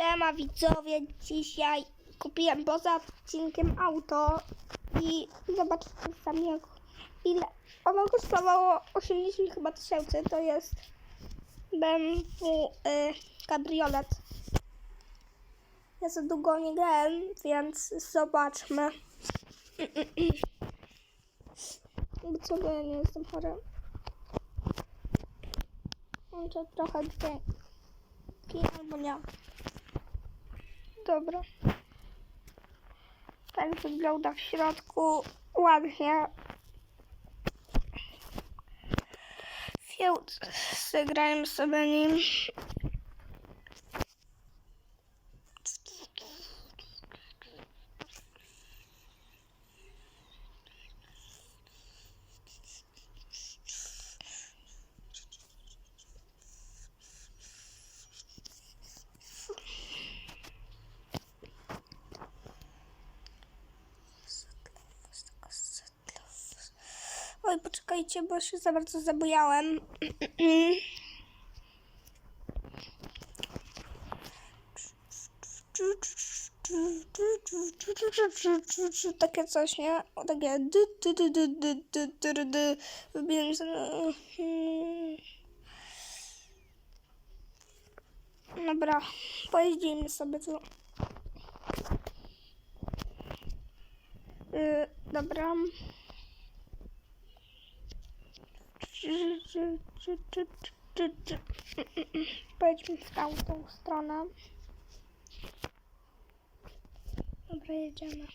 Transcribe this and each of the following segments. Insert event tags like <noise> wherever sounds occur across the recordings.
Siema widzowie, dzisiaj kupiłem poza odcinkiem auto i zobaczcie sami jak ile ono kosztowało 80 chyba tysięcy, to jest BMW y, kabriolet. Ja za długo nie grałem, więc zobaczmy. <clears throat> Co, bo ja nie jestem chory. Może trochę dźwięki albo nie. Dobra. Tak wygląda w środku. Ładnie. Field. Zagrajmy sobie nim. Oj, poczekajcie, bo się za bardzo zabojałem. <clears throat> Takie coś, nie? O, takie Wybieram sobie... Mhm. Dobra, pojedziemy sobie tu. Yy, dobra. Pojedźmy w tamtą stronę. Dobra, jedziemy.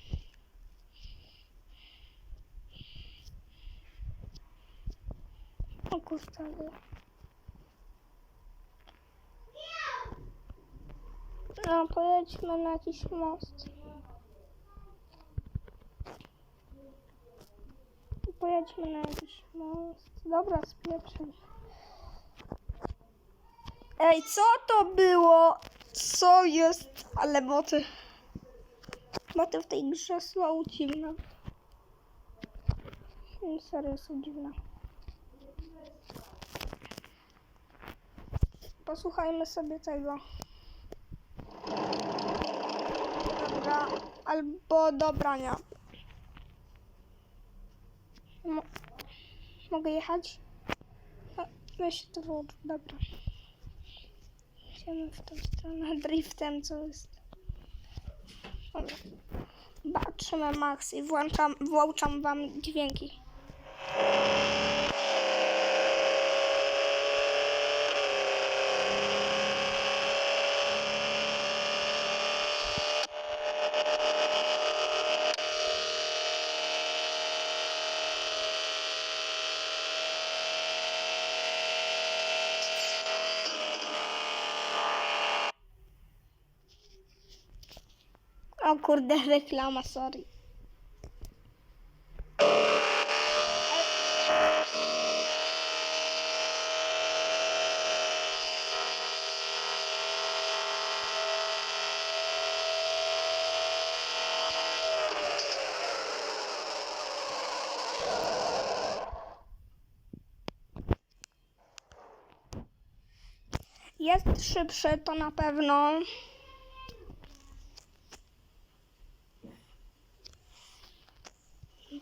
O kurde. No, pojedźmy na jakiś most. Pojedźmy na jakiś most. Dobra, spieprzę. Ej, co to było? Co jest? Ale moty. Moty w tej grze są dziwne. Serio są dziwne. Posłuchajmy sobie tego. Dobra, albo dobra, nie. Mo mogę jechać? No, weź to włącz, dobra. Idziemy w tą stronę driftem, co jest. Baczymy max i włączam, włączam wam dźwięki. O kurde, reklama, sorry. Jest szybszy, to na pewno.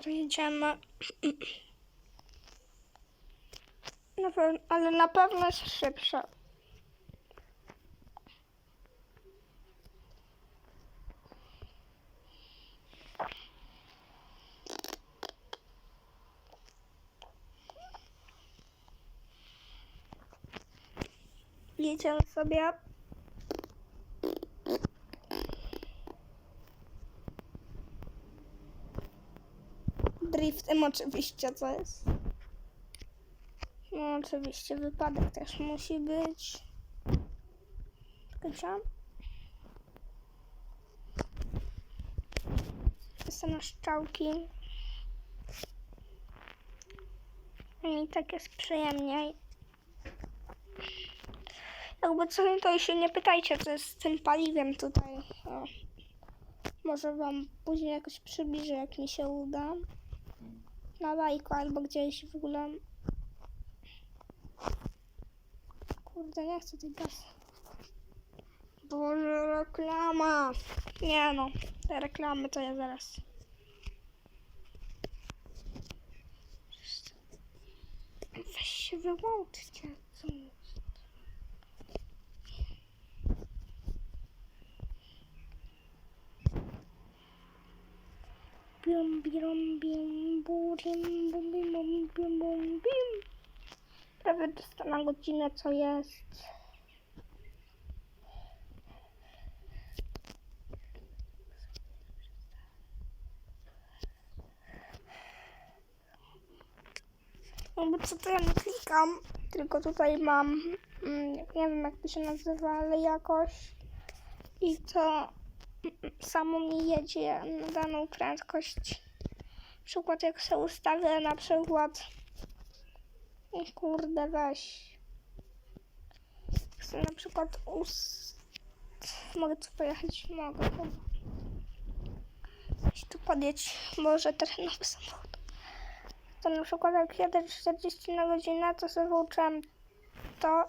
Dobra, jedziemy. <clears throat> Na pewno, ale na pewno jest szybsze. Jedziemy sobie. Driftem oczywiście, co jest. No oczywiście wypadek też musi być. Czekajcie. Są na szczałki. I tak jest przyjemniej. Jakby co, to się nie pytajcie, co jest z tym paliwem tutaj. O. Może wam później jakoś przybliżę, jak mi się uda. Na lajku albo gdzieś w ogóle. Kurde, nie chcę tej gaz. Boże, reklama. Nie no, te reklamy to ja zaraz. Weź się wyłączcie. Co? Bium, bium, burim, bum, bum, bum. Prawie 200 na godzinę, co jest. Jakby co to ja nie klikam, tylko tutaj mam, mm, nie wiem jak to się nazywa, ale jakoś i to mm, samo mi jedzie na daną prędkość. Przykład jak sobie ustawię na przykład, kurde weź, chcę na przykład ust... mogę tu pojechać? Mogę tu podjedź, może terenowy samochód to na przykład jak jadę 40 na godzinę, to sobie włączam to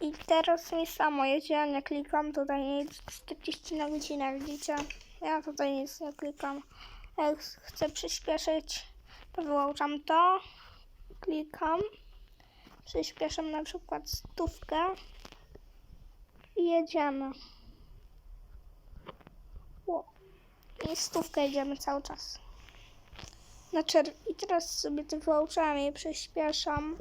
i teraz mi samo jedzie, nie klikam, tutaj nie jedzie 40 na godzinę, widzicie? Ja tutaj nic nie klikam. Jak chcę przyspieszyć, to wyłączam to, klikam, przyspieszam na przykład stówkę i jedziemy. Ło. I stówkę jedziemy cały czas. Na czerw- I teraz sobie to wyłączam i przyspieszam.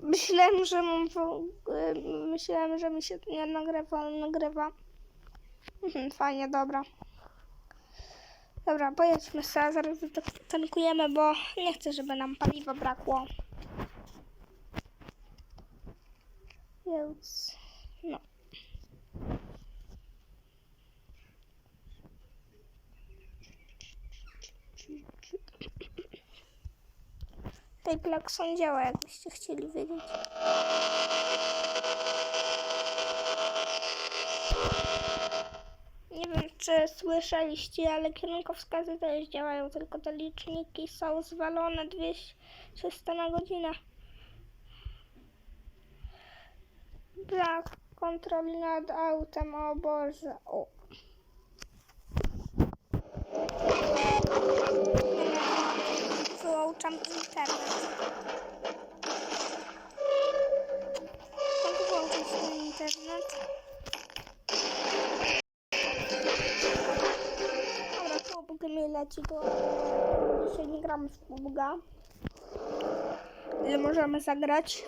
Myślałem, że mam y, myślałem, że mi się nie nagrywa, ale nagrywa. Mhm, fajnie, dobra. Dobra, pojedźmy sobie, zaraz tankujemy, bo nie chcę, żeby nam paliwa brakło. Więc, no. Tej klakson działa, jakbyście chcieli wiedzieć. Czy słyszeliście, ale kierunkowskazy też działają, tylko te liczniki są zwalone 200 300 na godzinę. Brak kontroli nad autem, o Boże. O. to dzisiaj nie gramy w PUBG. Ile możemy zagrać?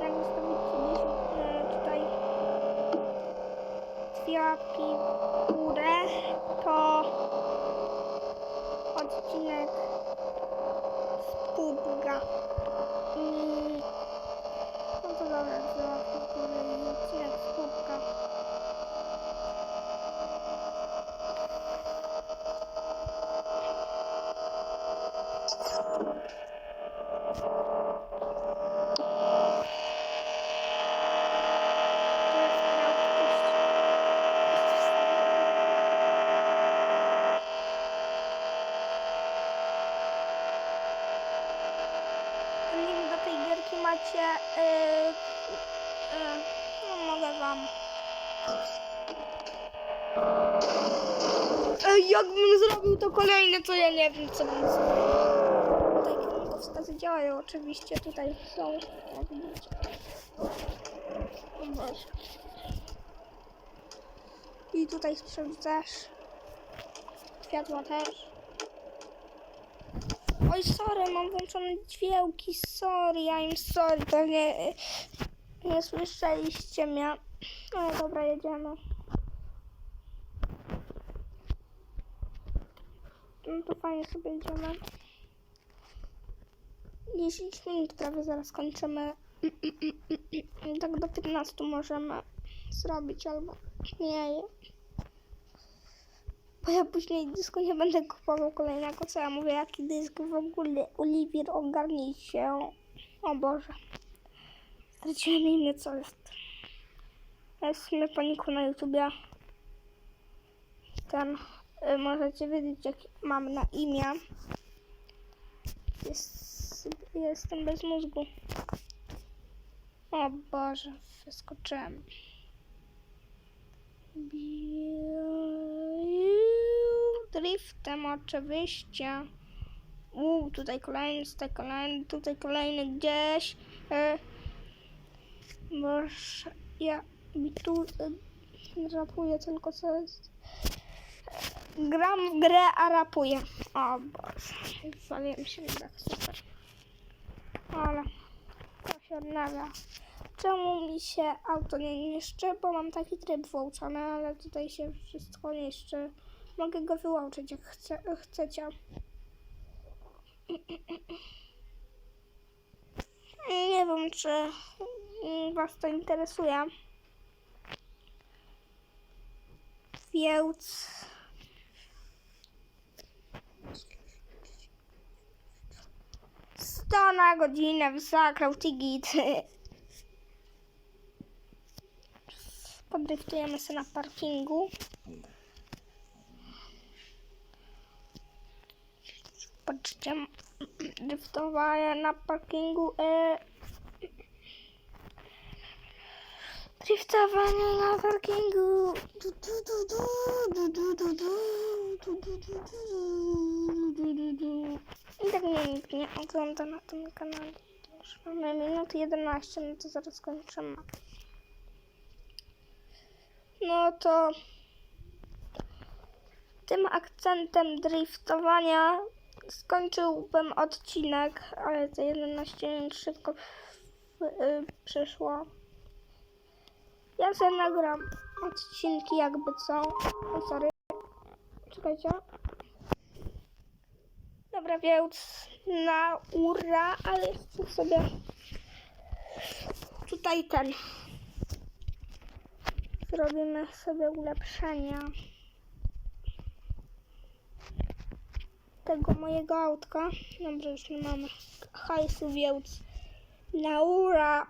Jak ustawić sobie tutaj dwie łapki w górę, to odcinek z. I no to dobra, dwie łapki w odcinek z PUBG. Link do tej gierki macie. Yy, yy, no mogę wam. Ej, jakbym zrobił to kolejne, to ja nie wiem, co bym zrobił. Działają, oczywiście tutaj są. I tutaj sprawdzasz. Światła też. Oj, sorry, mam włączone dźwięki, sorry, I'm sorry, to nie, nie słyszeliście mnie. Ale dobra, jedziemy. No to fajnie sobie jedziemy. 10 minut prawie zaraz kończymy. Tak do 15 możemy zrobić albo nie. Bo ja później dysku nie będę kupował kolejnego, co ja mówię, jaki dysk w ogóle. Oliwier, ogarnij się. O Boże. Straciłem imię, co jest. Jest w sumie paniku na YouTubie. Ten, y, możecie wiedzieć, jak mam na imię. Jest jestem bez mózgu. O Boże, wyskoczyłem. Driftem oczywiście. Uuu, tutaj kolejny, tutaj kolejny, tutaj kolejny gdzieś. E, Boże, ja mi tu e, rapuję tylko co jest. Gram w grę, a rapuję. O Boże, zwaliłem się tak super. Ale to się odnawia. Czemu mi się auto nie niszczy? Bo mam taki tryb włączony, ale tutaj się wszystko niszczy. Mogę go wyłączyć jak chce, chcecie. Nie wiem, czy Was to interesuje. Więc. Sto na godzinę zakrał Tigit. Podryftujemy sobie na parkingu. Patrzcie, driftowanie na parkingu. E... Driftowanie na parkingu. Du, du, du, du, du, du, du, du, du, du, du, du, du, du. I tak mnie nikt nie ogląda na tym kanale. Już mamy minut 11, no to zaraz kończymy. No to tym akcentem driftowania skończyłbym odcinek, ale te 11 minut szybko y, przyszło. Ja sobie nagram odcinki jakby co. O, sorry. Czekajcie. Dobra, na ura, ale sobie tutaj ten. Zrobimy sobie ulepszenia tego mojego autka. Dobrze, już nie mamy hajsu, więc na ura